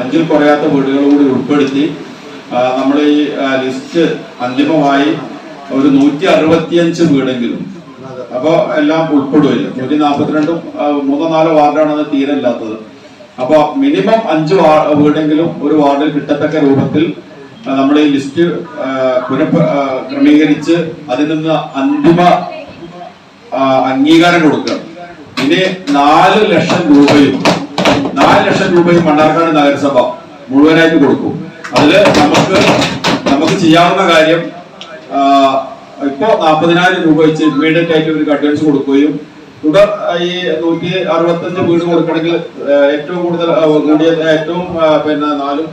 അഞ്ചിൽ കുറയാത്ത വീടുകളും കൂടി ഉൾപ്പെടുത്തി നമ്മൾ ഈ ലിസ്റ്റ് അന്തിമമായി ഒരു നൂറ്റി അറുപത്തിയഞ്ച് വീടെങ്കിലും. അപ്പോൾ എല്ലാം ഉൾപ്പെടുമല്ലോ നൂറ്റി നാൽപ്പത്തിരണ്ടും മൂന്നോ നാലോ വാർഡാണ് തീരെ ഇല്ലാത്തത്. അപ്പൊ മിനിമം അഞ്ച് വീടെങ്കിലും ഒരു വാർഡിൽ കിട്ടത്തക്ക രൂപത്തിൽ നമ്മൾ ഈ ലിസ്റ്റ് പുനഃ ക്രമീകരിച്ച് അതിൽ നിന്ന് അന്തിമ അംഗീകാരം കൊടുക്കുക. ഇനി നാല് ലക്ഷം രൂപയും നാല് ലക്ഷം രൂപയും മണ്ണാർക്കാട് നഗരസഭ മുഴുവനായിട്ട് കൊടുക്കും അതിൽ നമുക്ക് നമുക്ക് ചെയ്യാവുന്ന കാര്യം ഇപ്പോ നാൽപ്പതിനായിരം രൂപ വെച്ച് ഇമ്മീഡിയറ്റ് ആയിട്ട് ഒരു അഡ്വാൻസ് കൊടുക്കുകയും തുടർ ഈ നൂറ്റി അറുപത്തഞ്ച് വീട് കൊടുക്കണമെങ്കിൽ ഏറ്റവും കൂടുതൽ കൂടിയ ഏറ്റവും പിന്നെ നാലും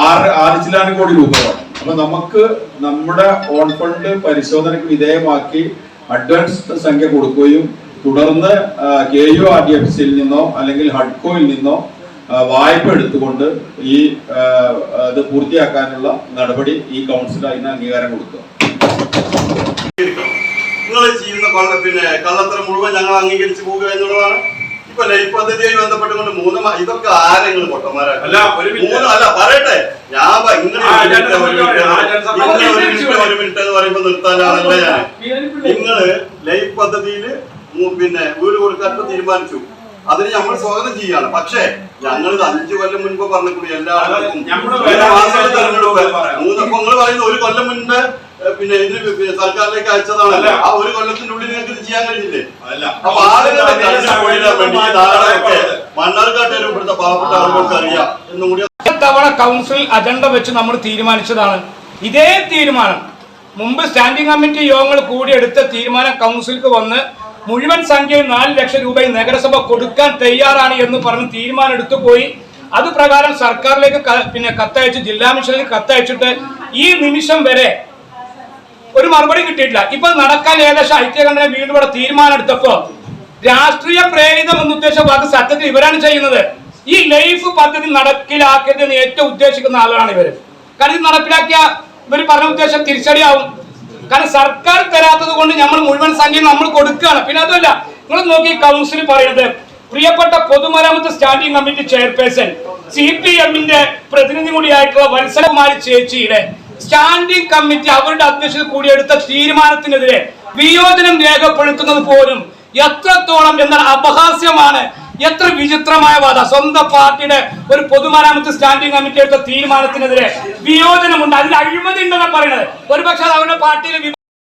ആറ് ആറ് ചില്ലാനും കോടി രൂപ. അപ്പൊ നമുക്ക് നമ്മുടെ ഓൺ ഫണ്ട് പരിശോധനയ്ക്ക് വിധേയമാക്കി അഡ്വാൻസ് സംഖ്യ കൊടുക്കുകയും തുടർന്ന് K U R D F സിയിൽ നിന്നോ അല്ലെങ്കിൽ ഹഡ്കോയിൽ നിന്നോ വായ്പ എടുത്തുകൊണ്ട് ഈ ഇത് പൂർത്തിയാക്കാനുള്ള നടപടി ഈ കൗൺസിൽ അതിന് അംഗീകാരം കൊടുക്കുക നിങ്ങൾ ചെയ്യുന്ന കൊള്ള പിന്നെ കള്ളത്തരം മുഴുവൻ ഞങ്ങൾ അംഗീകരിച്ചു പോകുക എന്നുള്ളതാണ്. ഇപ്പൊ ലൈഫ് പദ്ധതിയായി ബന്ധപ്പെട്ടുകൊണ്ട് മൂന്ന് ഇതൊക്കെ ആരെങ്കിലും പൊട്ടന്മാരാണ്. അല്ല, ഒരു മിനിറ്റ്. മൂന്ന് അല്ല പറയട്ടെ. ഞാൻ ഇങ്ങനെ ഒരു മിനിറ്റ്, എന്ന് പറയുമ്പോ നിർത്താനാണല്ല ഞാൻ. നിങ്ങൾ ലൈഫ് പദ്ധതിയിൽ പിന്നെ വീട് കൊടുക്കാൻ തീരുമാനിച്ചു. അതിന് നമ്മൾ സ്വാഗതം ചെയ്യാണ്. പക്ഷേ ഞങ്ങൾ ഇത് അഞ്ചു കൊല്ലം മുൻപ് പറഞ്ഞിട്ടുണ്ട് എല്ലാ ആളുകൾക്കും. തെരഞ്ഞെടുപ്പ്. പറയാം. മൂന്ന് അപ്പൊ നിങ്ങൾ പറയുന്ന ഒരു കൊല്ലം മുൻപ് പിന്നെ ഇതിന് സർക്കാരിലേക്ക് അയച്ചതാണല്ലോ. ആ ഒരു കൊല്ലത്തിന്റെ ഉള്ളിൽ നിങ്ങൾക്ക് ഇത് ചെയ്യാൻ കഴിഞ്ഞില്ലേ? അല്ല. അപ്പൊ ആളുകളെ വേണ്ടി മണ്ണാർക്കാട്ടേരും ഇവിടുത്തെ പാവപ്പെട്ട ആളുകൾക്ക് അറിയാം എന്നും കൂടി തവണ കൗൺസിൽ അജണ്ട വെച്ച് നമ്മൾ തീരുമാനിച്ചതാണ്. ഇതേ തീരുമാനം. മുമ്പ് സ്റ്റാൻഡിംഗ് കമ്മിറ്റി യോഗങ്ങൾ കൂടിയെടുത്ത തീരുമാനം കൗൺസിലേക്ക് വന്ന് മുഴുവൻ സംഖ്യയും നാല് ലക്ഷം രൂപയും നഗരസഭ കൊടുക്കാൻ തയ്യാറാണ് എന്ന് പറഞ്ഞ് തീരുമാനം എടുത്തു പോയി. അത് പ്രകാരം സർക്കാരിലേക്ക് പിന്നെ കത്തയച്ച് ജില്ലാ മിഷനിലേക്ക് കത്തയച്ചിട്ട് ഈ നിമിഷം വരെ ഒരു മറുപടി കിട്ടിയിട്ടില്ല. ഇപ്പൊ നടക്കാൻ ഏകദേശം ഐക്യകണ്ഠനെ വീണ്ടും ഇവിടെ തീരുമാനം എടുത്തപ്പോ രാഷ്ട്രീയ പ്രേരിതം എന്ന് ഉദ്ദേശിച്ച സത്യത്തിൽ ഇവരാണ് ചെയ്യുന്നത്. ഈ ലൈഫ് പദ്ധതി നടപ്പിലാക്കിയതെന്ന് ഏറ്റവും ഉദ്ദേശിക്കുന്ന ആളാണ് ഇവർ. കാരണം ഇത് നടപ്പിലാക്കിയ ഇവർ പറഞ്ഞ ഉദ്ദേശം തിരിച്ചടിയാവും. കാരണം സർക്കാർ തരാത്തത് കൊണ്ട് നമ്മൾ മുഴുവൻ സംഖ്യ നമ്മൾ കൊടുക്കുകയാണ്. പിന്നെ അതല്ല നിങ്ങൾ നോക്കി കൗൺസിൽ പറയുന്നത് പ്രിയപ്പെട്ട പൊതുമരാമത്ത് standing committee chairperson C P എമ്മിന്റെ പ്രതിനിധി കൂടിയായിട്ടുള്ള വത്സലകുമാരി ചേച്ചിയുടെ സ്റ്റാൻഡിംഗ് കമ്മിറ്റി അവരുടെ അധ്യക്ഷത കൂടിയെടുത്ത തീരുമാനത്തിനെതിരെ വിയോജനം രേഖപ്പെടുത്തുന്നത് പോലും എത്രത്തോളം എന്നാൽ അപഹാസ്യമാണ്. എത്ര വിചിത്രമായ വാദ. സ്വന്തം പാർട്ടിയുടെ ഒരു പൊതുമരാമത്ത് സ്റ്റാൻഡിംഗ് കമ്മിറ്റി എടുത്ത തീരുമാനത്തിനെതിരെ വിയോജനമുണ്ട്. അതിൽ അഴിമതി ഉണ്ടെന്നാണ് പറയുന്നത്. ഒരുപക്ഷെ അവരുടെ പാർട്ടിയിലെ